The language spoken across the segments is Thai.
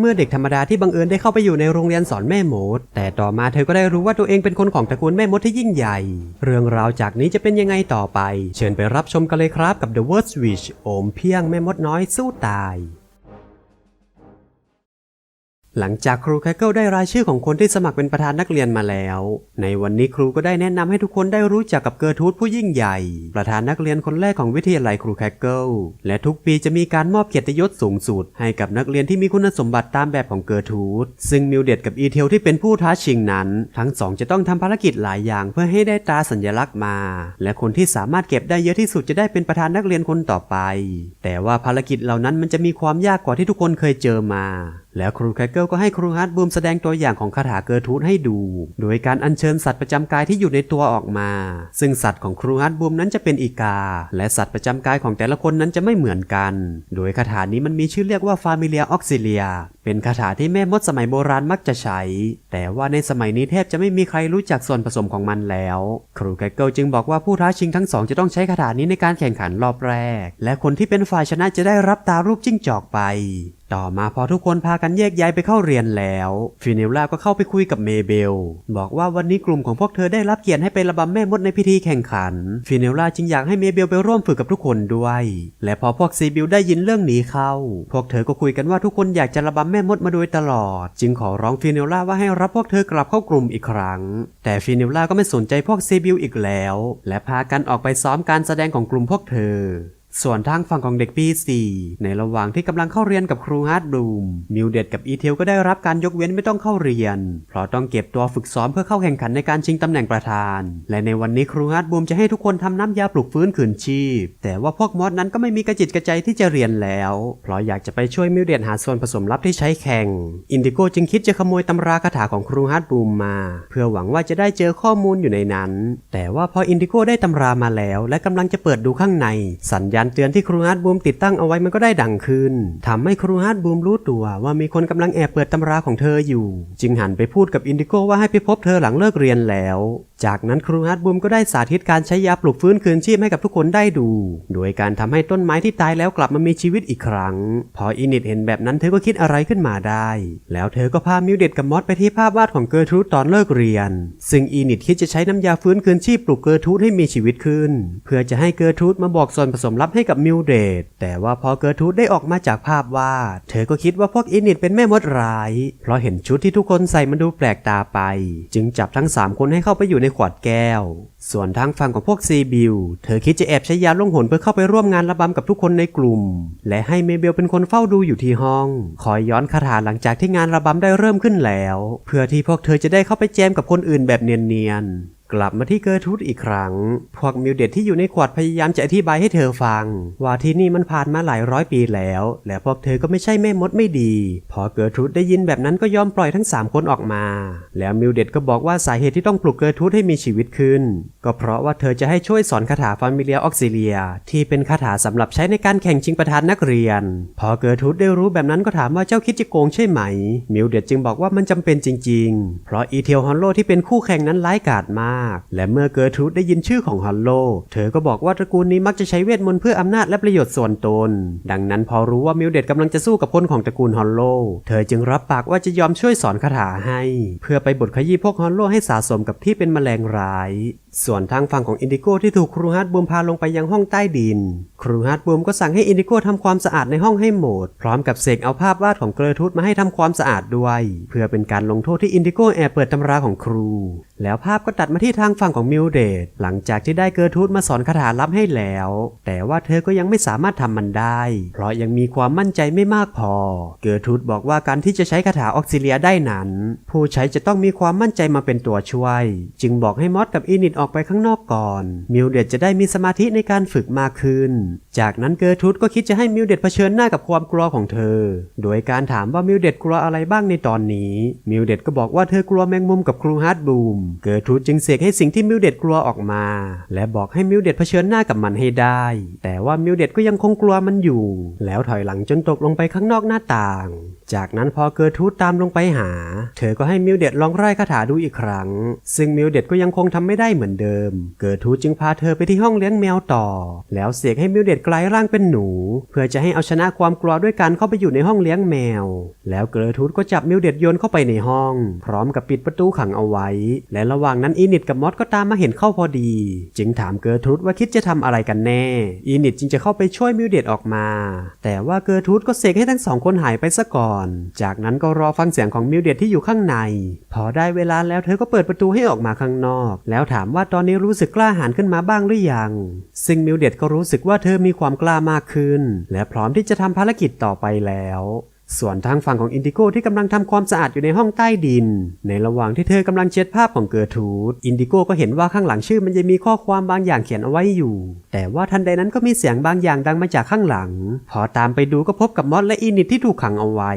เมื่อเด็กธรรมดาที่บังเอิญได้เข้าไปอยู่ในโรงเรียนสอนแม่มด แต่ต่อมาเธอก็ได้รู้ว่าตัวเองเป็นคนของตระกูลแม่มดที่ยิ่งใหญ่ เรื่องราวจากนี้จะเป็นยังไงต่อไป เชิญไปรับชมกันเลยครับกับ The Word Switch โอมเพียงแม่มดน้อยสู้ตาย หลังจากครูแคคเกิลได้รายชื่อของคนที่สมัครเป็นประธานนักเรียนมาแล้ว ในวันนี้ครูก็ได้แนะนำให้ทุกคนได้รู้จักกับเกอร์ทูดผู้ยิ่งใหญ่ ประธานนักเรียนคนแรกของวิทยาลัยครูแคคเกิลและทุกปีจะมีการมอบเกียรติยศสูงสุด ให้กับนักเรียนที่มีคุณสมบัติตามแบบของเกอร์ทูดซึ่งมิวเดตกับอีเทลที่เป็นผู้ท้าชิงนั้น ทั้งสองจะต้องทำภารกิจหลายอย่างเพื่อให้ได้ตราสัญลักษณ์มา และคนที่สามารถเก็บได้เยอะที่สุดจะได้เป็นประธานนักเรียนคนต่อไป แต่ว่าภารกิจเหล่านั้นมันจะมีความยากกว่าที่ทุกคนเคยเจอมา แล้วครูแครเกิลก็ให้ครูฮาร์ดบูมแสดงตัวอย่างของคาถาเกอร์ทูธให้ดู โดยการอัญเชิญสัตว์ประจำกายที่อยู่ในตัวออกมา ซึ่งสัตว์ของครูฮาร์ดบูมนั้นจะเป็นอีกา และสัตว์ประจำกายของแต่ละคนนั้นจะไม่เหมือนกัน โดยคาถานี้มันมีชื่อเรียกว่าฟามิเลียออกซิเลีย เป็นคาถาที่แม่มดสมัยโบราณมักจะใช้ แต่ว่าในสมัยนี้แทบจะไม่มีใครรู้จักส่วนผสมของมันแล้ว ครูแคคเกิลจึงบอกว่าผู้ท้าชิงทั้งสองจะต้องใช้คาถานี้ในการแข่งขันรอบแรก และคนที่เป็นฝ่ายชนะจะได้รับตารูปจิ้งจอกไป ต่อมาพอทุกคนพากันแยกย้ายไปเข้าเรียนแล้วฟินิลล่าก็เข้าไปคุยกับเมเบล บอกว่าวันนี้กลุ่มของพวกเธอได้รับเกียรติให้ไประบำแม่มดในพิธีแข่งขัน ฟินิลล่าจึงอยากให้เมเบลไปร่วมฝึกกับทุกคนด้วย และพอพวกซีบิลได้ยินเรื่องนี้เข้า พวกเธอก็คุยกันว่าทุกคนอยากจะระบำแม่ม่มดมาโดยตลอด จึงขอร้องฟินิลล่าว่าให้รับพวกเธอกลับเข้ากลุ่มอีกครั้ง แต่ฟินิลล่าก็ไม่สนใจพวกเซบิลอีกแล้ว และพากันออกไปซ้อมการแสดงของกลุ่มพวกเธอ ส่วนทางฝั่งของเด็กปี 4 ในระหว่างที่กำลังเข้าเรียนกับครูฮาร์ดบลูม มิวเดดกับอีเทลก็ได้รับการยกเว้นไม่ต้องเข้าเรียน เพราะต้องเก็บตัวฝึกซ้อมเพื่อเข้าแข่งขันในการชิงตำแหน่งประธาน และในวันนี้ครูฮาร์ดบลูมจะให้ทุกคนทำน้ำยาปลุกฟื้นคืนชีพ แต่ว่าพวกมอสนั้นก็ไม่มีกระจิตกระใจที่จะเรียนแล้ว เพราะอยากจะไปช่วยมิวเดดหาส่วนผสมลับที่ใช้แข่ง อินดิโกจึงคิดจะขโมยตำราคาถาของครูฮาร์ดบลูมมา เพื่อหวังว่าจะได้เจอข้อมูลอยู่ในนั้น แต่ว่าพออินดิโกได้ตำรามาแล้ว และกำลังจะเปิดดูข้างใน สัญญาณเตือนที่ครูฮาร์ดบูมติดตั้งเอาไว้มันก็ได้ดังขึ้นทำให้ครูฮาร์ดบูมรู้ตัวว่ามีคนกำลังแอบเปิดตำราของเธออยู่ จึงหันไปพูดกับอินดิโกว่าให้ไปพบเธอหลังเลิกเรียนแล้ว จากนั้นครูฮาร์ดบูมก็ได้สาธิตการใช้ยาปลุกฟื้นคืนชีพให้กับทุกคนได้ดู โดยการทำให้ต้นไม้ที่ตายแล้วกลับมามีชีวิตอีกครั้ง พออินิดเห็นแบบนั้นเธอก็คิดอะไรขึ้นมาได้ แล้วเธอก็พามิวเดตกับมอสไปที่ภาพวาดของเกอร์ทรูดตอนเลิกเรียน ซึ่งอินิดคิดจะใช้น้ำยาฟื้นคืนชีพปลุกเกอร์ทรูดให้มีชีวิตขึ้น เพื่อจะให้เกอร์ทรูดมาบอกส่วนผสมลับให้กับมิวเดตแต่ว่าพอเกอร์ทูดได้ออกมาจากภาพวาดเธอก็คิดว่าพวกอินิดเป็นแม่มดร้าย เพราะเห็นชุดที่ทุกคนใส่มันดูแปลกตาไป จึงจับทั้งสามคนให้เข้าไปอยู่ในขวดแก้ว ส่วนทางฝั่งของพวกซีบิลเธอคิดจะแอบใช้ยาล่องหนเพื่อเข้าไปร่วมงานระบำกับทุกคนในกลุ่ม และให้เมเบลเป็นคนเฝ้าดูอยู่ที่ห้อง คอยย้อนคาถาหลังจากที่งานระบำได้เริ่มขึ้นแล้ว เพื่อที่พวกเธอจะได้เข้าไปแจมกับคนอื่นแบบเนียนๆ กลับมาที่เกอร์ทูดอีกครั้ง พวกมิวเดตที่อยู่ในขวดพยายามจะอธิบายให้เธอฟัง ว่าที่นี่มันผ่านมาหลายร้อยปีแล้ว และพวกเธอก็ไม่ใช่แม่มดไม่ดี พอเกอร์ทูดได้ยินแบบนั้นก็ยอมปล่อยทั้ง 3 คนออกมา แล้วมิวเดตก็บอกว่าสาเหตุที่ต้องปลุกเกอร์ทูดให้มีชีวิตขึ้น ก็เพราะว่าเธอจะให้ช่วยสอนคาถาฟามิเลียออกซิเลีย ที่เป็นคาถาสำหรับใช้ในการแข่งชิงประธานนักเรียน พอเกอร์ทูดได้รู้แบบนั้นก็ถามว่าเจ้าคิดจะโกงใช่ไหม มิวเดตจึงบอกว่ามันจำเป็นจริง ๆ เพราะอีเทลฮอนโลที่เป็นคู่แข่งนั้นร้ายกาจมากและเมื่อเกิร์ทรูดได้ยินชื่อของฮอลโล เธอก็บอกว่าตระกูลนี้มักจะใช้เวทมนต์เพื่ออำนาจและประโยชน์ส่วนตน ดังนั้นพอรู้ว่ามิวเดตกำลังจะสู้กับคนของตระกูลฮอลโล เธอจึงรับปากว่าจะยอมช่วยสอนคาถาให้ เพื่อไปบดขยี้พวกฮอลโลให้สะสมกับที่เป็นแมลงร้ายส่วนทางฝั่งของอินดิโก้ที่ถูกครูฮาร์ดบูมพาลงไปยังห้องใต้ดิน ครูฮาร์ดบูมก็สั่งให้อินดิโก้ทำความสะอาดในห้องให้หมด พร้อมกับเสกเอาภาพวาดของเกรทูดมาให้ทำความสะอาดด้วย เพื่อเป็นการลงโทษที่อินดิโก้แอบเปิดตำราของครู แล้วภาพก็ตัดมาที่ทางฝั่งของมิลเดตหลังจากที่ได้เกอร์ทูดมาสอนคาถาลับให้แล้ว แต่ว่าเธอก็ยังไม่สามารถทำมันได้ เพราะยังมีความมั่นใจไม่มากพอ เกอร์ทูดบอกว่าการที่จะใช้คาถาออกซิเลียได้นั้น ผู้ใช้จะต้องมีความมั่นใจมาเป็นตัวช่วย จึงบอกให้มอสกับอินิดออกไปข้างนอกก่อน มิลเดตจะได้มีสมาธิในการฝึกมากขึ้น จากนั้นเกอร์ทูดก็คิดจะให้มิลเดตเผชิญหน้ากับความกลัวของเธอ โดยการถามว่ามิลเดตกลัวอะไรบ้างในตอนนี้ มิลเดตก็บอกว่าเธอกลัวแมงมุมกับครูฮาร์ดบูม เกอร์ทูดจึงเสกให้สิ่งที่มิลเดตกลัวออกมา และบอกให้มิลเดตเผชิญหน้ากับมันให้ได้ แต่ว่ามิลเดตก็ยังคงกลัวมันอยู่ แล้วถอยหลังจนตกลงไปข้างนอกหน้าต่าง จากนั้นพอเกิร์ทูดตามลงไปหา เธอก็ให้มิวเดดลองไล่คาถาดูอีกครั้ง ซึ่งมิวเดดก็ยังคงทำไม่ได้เหมือนเดิม เกิร์ทูดจึงพาเธอไปที่ห้องเลี้ยงแมวต่อ แล้วเสกให้มิวเดดกลายร่างเป็นหนู เพื่อจะให้เอาชนะความกลัวด้วยการเข้าไปอยู่ในห้องเลี้ยงแมว แล้วเกิร์ทูดก็จับมิวเดดโยนเข้าไปในห้อง พร้อมกับปิดประตูขังเอาไว้ และระหว่างนั้นอีนิดกับมอสก็ตามมาเห็นเข้าพอดี จึงถามเกิร์ทูดว่าคิดจะทำอะไรกันแน่อีนิดจึงจะเข้าไปช่วยมิวเดดออกมา แต่ว่าเกิร์ทูดก็เสกให้ทั้งสองคนหายไปซะก่อนจากนั้นก็รอฟังเสียงของมิวเดดที่อยู่ข้างใน พอได้เวลาแล้วเธอก็เปิดประตูให้ออกมาข้างนอก แล้วถามว่าตอนนี้รู้สึกกล้าหาญขึ้นมาบ้างหรือยัง ซึ่งมิวเดดก็รู้สึกว่าเธอมีความกล้ามากขึ้น และพร้อมที่จะทำภารกิจต่อไปแล้ว ส่วนทางฝั่งของอินดิโก้ที่กำลังทำความสะอาดอยู่ในห้องใต้ดิน ในระหว่างที่เธอกำลังเช็ดภาพของเกิร์ทูดอินดิโก้ก็เห็นว่าข้างหลังชื่อมันจะมีข้อความบางอย่างเขียนเอาไว้อยู่ แต่ว่าทันใดนั้นก็มีเสียงบางอย่างดังมาจากข้างหลัง พอตามไปดูก็พบกับมอสและอินิดที่ถูกขังเอาไว้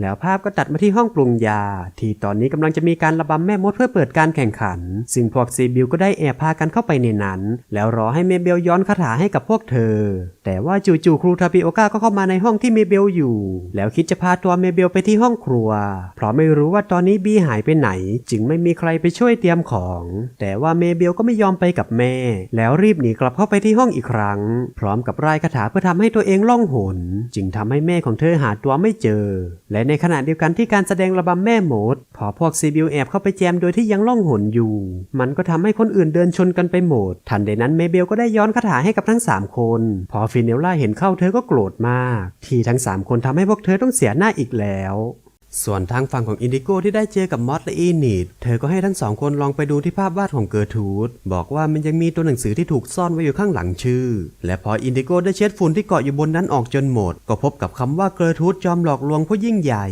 แล้วภาพก็ตัดมาที่ห้องปรุงยา ที่ตอนนี้กำลังจะมีการระบำแม่มดเพื่อเปิดการแข่งขัน ซึ่งพวกซีบิลก็ได้แอบพากันเข้าไปในนั้น แล้วรอให้เมเบลย้อนคาถาให้กับพวกเธอ แต่ว่าจู่ๆครูทาปิโอกาก็เข้ามาในห้องที่เมเบลอยู่ แล้วคิดจะพาตัวเมเบลไปที่ห้องครัว เพราะไม่รู้ว่าตอนนี้บีหายไปไหน จึงไม่มีใครไปช่วยเตรียมของ แต่ว่าเมเบลก็ไม่ยอมไปกับแม่ แล้วรีบหนีกลับเข้าไปที่ห้องอีกครั้ง พร้อมกับรายคาถาเพื่อทำให้ตัวเองล่องหน จึงทำให้แม่ของเธอหาตัวไม่เจอ และในขณะเดียวกันที่การแสดงระบำแม่หมด พอพวกซีบิลแอบเข้าไปแจมโดยที่ยังล่องหนอยู่ มันก็ทำให้คนอื่นเดินชนกันไปหมด ทันใดนั้นเมเบลก็ได้ย้อนคาถาให้กับทั้ง 3 คน พอฟินเนลล่าเห็นเข้าเธอก็โกรธมาก ที่ทั้ง 3 คนทำให้พวกเธอต้องเสียหน้าอีกแล้ว ส่วนทางฝั่งของอินดิโก้ที่ได้เจอกับมอสและอีนิดเธอก็ให้ทั้งสองคนลองไปดูที่ภาพวาดของเกอร์ทูดบอกว่ามันยังมีตัวหนังสือที่ถูกซ่อนไว้อยู่ข้างหลังชื่อ และพออินดิโก้ได้เช็ดฝุ่นที่เกาะอยู่บนนั้นออกจนหมด ก็พบกับคำว่าเกอร์ทูดจอมหลอกลวงผู้ยิ่งใหญ่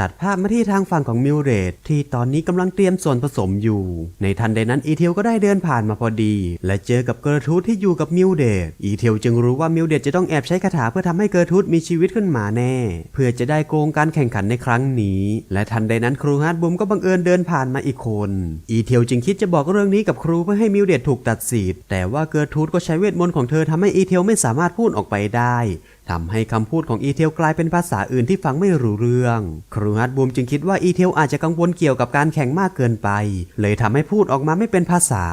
ตัดภาพมาที่ทางฝั่งของมิลเรดที่ตอนนี้กำลังเตรียมส่วนผสมอยู่ ในทันใดนั้นอีเทลก็ได้เดินผ่านมาพอดี และเจอกับเกอร์ทูดที่อยู่กับมิลเดดอีเทลจึงรู้ว่ามิลเดดจะต้องแอบใช้คาถาเพื่อทำให้เกอร์ทูดมีชีวิตขึ้นมาแน่ เพื่อจะได้โกงการแข่งขันในครั้งนี้ และทันใดนั้นครูฮาร์ดบุมก็บังเอิญเดินผ่านมาอีกคน อีเทลจึงคิดจะบอกเรื่องนี้กับครูเพื่อให้มิลเดดถูกตัดสิทธิ์แต่ว่าเกอร์ทูดก็ใช้เวทมนต์ของเธอทำให้อีเทลไม่สามารถพูดออกไปได้ ทำให้คำพูดของอีเทลกลายเป็นภาษาอื่นที่ฟังไม่รู้เรื่อง ครูฮัตบูมจึงคิดว่าอีเทลอาจจะกังวลเกี่ยวกับการแข่งมากเกินไป เลยทำให้พูดออกมาไม่เป็นภาษา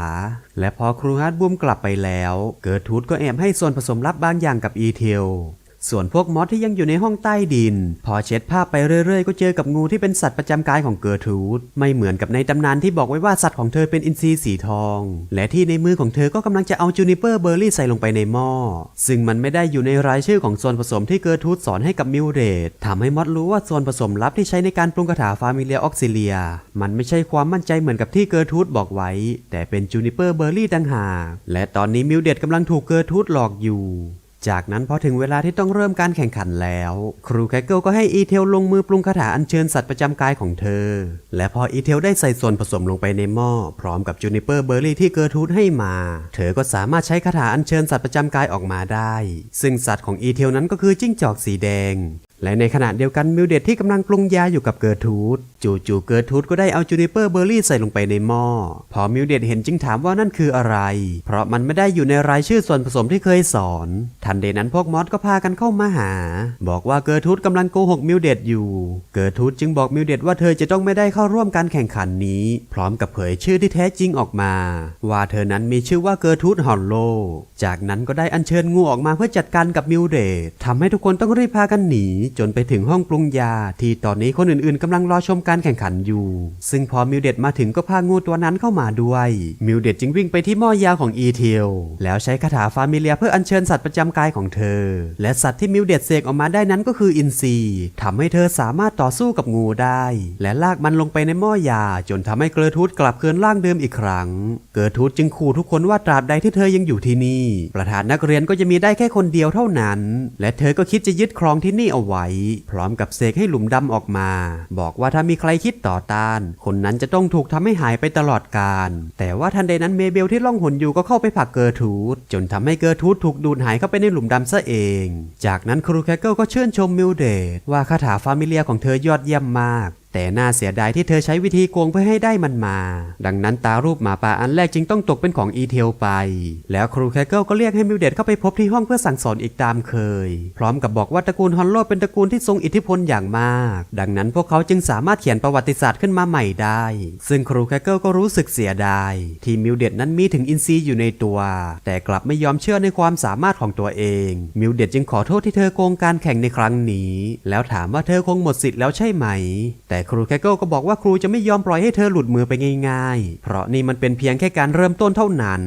และพอครูฮัตบูมกลับไปแล้ว เกิร์ทูตก็แอบให้ส่วนผสมลับบางอย่างกับอีเทล ส่วนพวกมอสที่ยังอยู่ในห้องใต้ดิน พอเช็ดภาพไปเรื่อยๆ ก็เจอกับงูที่เป็นสัตว์ประจำกายของเกิร์ทูดไม่เหมือนกับในตำนานที่บอกไว้ว่าสัตว์ของเธอเป็นอินทรีสีทอง และที่ในมือของเธอก็กำลังจะเอาจูนิเปอร์เบอร์รี่ใส่ลงไปในหม้อ ซึ่งมันไม่ได้อยู่ในรายชื่อของส่วนผสมที่เกิร์ทูดสอนให้กับมิลเรดทำให้มอสรู้ว่าส่วนผสมลับที่ใช้ในการปรุงคาถาฟามิเลียออกซิเลีย มันไม่ใช่ความมั่นใจเหมือนกับที่เกิร์ทูดบอกไว้ แต่เป็นจูนิเปอร์เบอร์รี่ต่างหากและตอนนี้มิลเดดกำลังถูกเกิร์ทูดหลอกอยู่ จากนั้นพอถึงเวลาที่ต้องเริ่มการแข่งขันแล้ว ครูแคเกิลก็ให้อีเทลลงมือปรุงคาถาอัญเชิญสัตว์ประจำกายของเธอ และพออีเทลได้ใส่ส่วนผสมลงไปในหม้อ พร้อมกับจูนิเปอร์เบอร์รี่ที่เกิร์ทูดให้มา เธอก็สามารถใช้คาถาอัญเชิญสัตว์ประจำกายออกมาได้ ซึ่งสัตว์ของอีเทลนั้นก็คือจิ้งจอกสีแดง และในขณะเดียวกันมิลเดดที่กำลังปรุงยาอยู่กับเกิร์ทูดจู่ๆเกิร์ทูดก็ได้เอาจูนิเปอร์เบอร์รี่ใส่ลงไปในหม้อ พอมิลเดดเห็นจึงถามว่านั่นคืออะไร เพราะมันไม่ได้อยู่ในรายชื่อส่วนผสมที่เคยสอน ทันใดนั้นพวกมอสก็พากันเข้ามาหา บอกว่าเกิร์ทูดกำลังโกหกมิลเดดอยู่ เกิร์ทูดจึงบอกมิลเดดว่าเธอจะต้องไม่ได้เข้าร่วมการแข่งขันนี้ พร้อมกับเผยชื่อที่แท้จริงออกมา ว่าเธอนั้นมีชื่อว่าเกิร์ทูดฮอลโล จากนั้นก็ได้อัญเชิญงูออกมาเพื่อจัดการกับมิลเดดทำให้ทุกคนต้องรีบพากันหนีจนไปถึงห้องปรุงยา ที่ตอนนี้คนอื่นๆกำลังรอชมการแข่งขันอยู่ ซึ่งพอมิลเดดมาถึงก็พางูตัวนั้นเข้ามาด้วย มิลเดดจึงวิ่งไปที่หม้อยาของอีเทลแล้วใช้คาถาฟามิเลียเพื่ออัญเชิญสัตว์ประจำกายของเธอ และสัตว์ที่มิลเดดเสกออกมาได้นั้นก็คืออินทรีทำให้เธอสามารถต่อสู้กับงูได้ และลากมันลงไปในหม้อยา จนทำให้เกอร์ทูดกลับคืนร่างเดิมอีกครั้ง เกอร์ทูดจึงขู่ทุกคนว่าตราบใดที่เธอยังอยู่ที่นี่ ประธานนักเรียนก็จะมีได้แค่คนเดียวเท่านั้น และเธอก็คิดจะยึดครองที่นี่เอาไว้ พร้อมกับเสกให้หลุมดำออกมา บอกว่าถ้ามีใครคิดต่อต้าน คนนั้นจะต้องถูกทำให้หายไปตลอดกาลแต่ว่าทันใดนั้นเมเบลที่ล่องหนอยู่ก็เข้าไปผลักเกอร์ทูดจนทำให้เกอร์ทูดถูกดูดหายเข้าไปในหลุมดำซะเอง จากนั้นครูแคเกิลก็เชื่นชมมิลเดดว่าคาถาฟามิเลียของเธอยอดเยี่ยมมาก แต่น่าเสียดายที่เธอใช้วิธีโกงเพื่อให้ได้มันมา ดังนั้นตารูปหมาป่าอันแรกจึงต้องตกเป็นของอีเทลไป แล้วครูแคเกิลก็เรียกให้มิวเดตเข้าไปพบที่ห้องเพื่อสั่งสอนอีกตามเคย พร้อมกับบอกว่าตระกูลฮอนโลเป็นตระกูลที่ทรงอิทธิพลอย่างมาก ดังนั้นพวกเขาจึงสามารถเขียนประวัติศาสตร์ขึ้นมาใหม่ได้ ซึ่งครูแคเกิลก็รู้สึกเสียดาย ที่มิวเดตนั้นมีถึงอินซีอยู่ในตัว แต่กลับไม่ยอมเชื่อในความสามารถของตัวเอง มิวเดตจึงขอโทษที่เธอโกงการแข่งในครั้งนี้ แล้วถามว่าเธอคงหมดสิทธิ์แล้วใช่ไหม แต่ครูแคเกิลก็บอกว่าครูจะไม่ยอมปล่อยให้เธอหลุดมือไปง่ายๆ เพราะนี่มันเป็นเพียงแค่การเริ่มต้นเท่านั้น